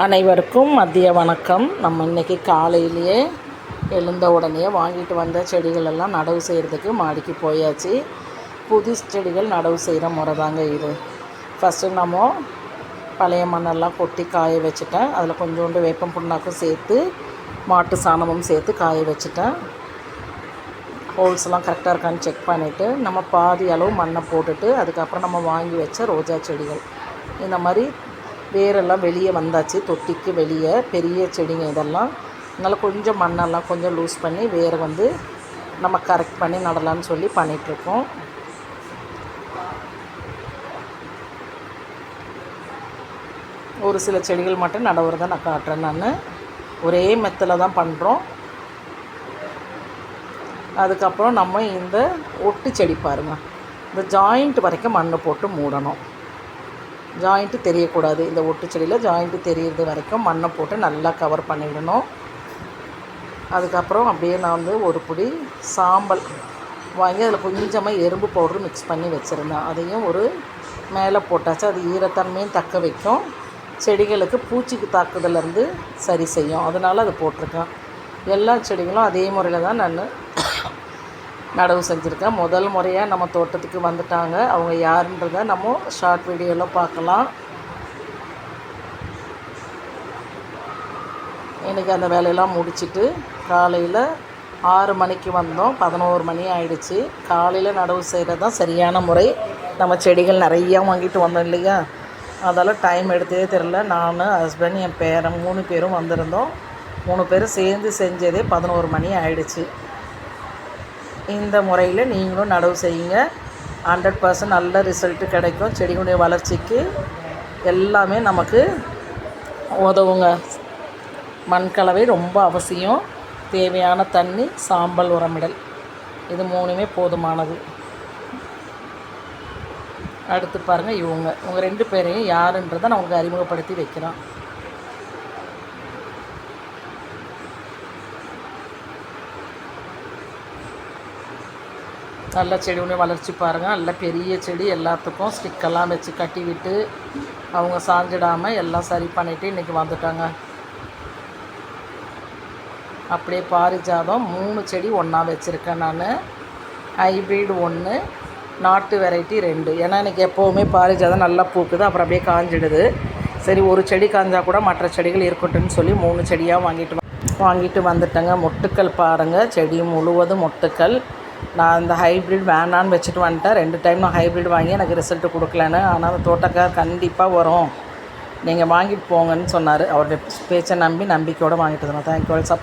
அனைவருக்கும் மதிய வணக்கம். நம்ம இன்றைக்கி காலையிலேயே எழுந்த உடனே வாங்கிட்டு வந்த செடிகள் எல்லாம் நடவு செய்கிறதுக்கு மாடிக்கு போயாச்சு. புது செடிகள் நடவு செய்கிற முறை தாங்க இது. ஃபஸ்ட்டு நம்ம பழைய மண்ணெல்லாம் கொட்டி காய வச்சுட்டேன். அதில் கொஞ்சோண்டு வேப்பம் புண்ணாக்கும் சேர்த்து மாட்டு சாணமும் சேர்த்து காய வச்சுட்டேன். ஹோல்ஸ்லாம் கரெக்டாக இருக்கான்னு செக் பண்ணிவிட்டு நம்ம பாதி அளவு மண்ணை போட்டுட்டு அதுக்கப்புறம் நம்ம வாங்கி வச்ச ரோஜா செடிகள். இந்த மாதிரி வேரெல்லாம் வெளியே வந்தாச்சு தொட்டிக்கு வெளியே பெரிய செடிங்க இதெல்லாம். அதனால் கொஞ்சம் மண்ணெல்லாம் கொஞ்சம் லூஸ் பண்ணி வேரை வந்து நம்ம கரெக்ட் பண்ணி நடலான்னு சொல்லி பண்ணிகிட்ருக்கோம் ஒரு சில செடிகள் மட்டும் நடவுறதை நான் காட்டுறேன் நான். ஒரே மெத்தில் தான் பண்ணுறோம் அதுக்கப்புறம் நம்ம இந்த ஒட்டு செடி பாருங்கள் இந்த ஜாயிண்ட் வரைக்கும் மண் போட்டு மூடணும். ஜாயிண்ட்டு தெரியக்கூடாது. இந்த ஒட்டு செடியில் ஜாயிண்ட்டு தெரியறது வரைக்கும் மண்ணை போட்டு நல்லா கவர் பண்ணிவிடணும் அதுக்கப்புறம் அப்படியே நான் வந்து ஒரு பொடி சாம்பல் வாங்கி அதில் கொஞ்சமாக எறும்பு பவுடர் மிக்ஸ் பண்ணி வச்சுருந்தேன். அதையும் ஒரு மேலே போட்டாச்சு. அது ஈரத்தன்மையும் தக்க வைக்கும். செடிகளுக்கு பூச்சிக்கு தாக்குதலேருந்து சரி செய்யும். அதனால் அது போட்டிருக்கேன். எல்லா செடிகளும் அதே முறையில் தான் நான் நடவு செஞ்சுருக்கேன் முதல் முறையாக நம்ம தோட்டத்துக்கு வந்துட்டாங்க. அவங்க யாருன்றதை நம்ம ஷார்ட் வீடியோவில் பார்க்கலாம். எனக்கு அந்த வேலையெல்லாம் முடிச்சுட்டு காலையில் ஆறு மணிக்கு வந்தோம். பதினோரு மணி ஆயிடுச்சு. காலையில் நடவு செய்கிறது தான் சரியான முறை. நம்ம செடிகள் நிறையா வாங்கிட்டு வந்தோம் இல்லையா? அதால் டைம் எடுத்ததே தெரில நான் ஹஸ்பண்ட் என் பேரன் மூணு பேரும் வந்திருந்தோம். மூணு பேரும் சேர்ந்து செஞ்சதே பதினோரு மணி ஆயிடுச்சு. இந்த முறையில் நீங்களும் நடவு செய்யுங்க. ஹண்ட்ரட் பர்சன்ட் நல்ல ரிசல்ட்டு கிடைக்கும். செடிகளுடைய வளர்ச்சிக்கு எல்லாமே நமக்கு உதவுங்க. மண்கலவை ரொம்ப அவசியம். தேவையான தண்ணி சாம்பல் உரமிடல். இது மூணுமே போதுமானது. அடுத்து பாருங்கள் இவங்க. இவங்க ரெண்டு பேரையும் யாருன்றதை நான் உங்களுக்கு அறிமுகப்படுத்தி வைக்கிறேன். நல்ல செடி ஒன்று வளர்ச்சி பாருங்கள் நல்ல பெரிய செடி எல்லாத்துக்கும் ஸ்டிக்கெல்லாம் வச்சு கட்டி விட்டு அவங்க சாஞ்சிடாமல் எல்லாம் சரி பண்ணிவிட்டு இன்றைக்கி வந்துட்டாங்க. அப்படியே பாரிஜாதம் மூணு செடி ஒன்றா வச்சுருக்கேன் நான். ஹைப்ரிட் ஒன்று நாட்டு வெரைட்டி ரெண்டு. ஏன்னா எனக்கு எப்போவுமே பாரிஜாதம் நல்லா பூக்குது அப்புறம் அப்படியே காஞ்சிடுது. சரி ஒரு செடி காஞ்சால் கூட மற்ற செடிகள் இருக்கட்டும்னு சொல்லி மூணு செடியாக வாங்கிட்டு வாங்கிட்டு வந்துட்டேங்க. மொட்டுக்கள் பாருங்கள் செடி முழுவதும் மொட்டுக்கள். நான் இந்த ஹைப்ரிட் வேணான்னு வச்சுட்டு வந்துட்டேன். ரெண்டு டைம் நான் ஹைப்ரிட் வாங்கி எனக்கு ரிசல்ட்டு கொடுக்கலன்னு. ஆனால் அந்த தோட்டக்கார் கண்டிப்பாக வரும். நீங்கள் வாங்கிட்டு போங்கன்னு சொன்னார். அவருடைய பேச்சை நம்பி நம்பிக்கையோடு வாங்கிட்டு வந்தோம் தேங்க்யூ சப்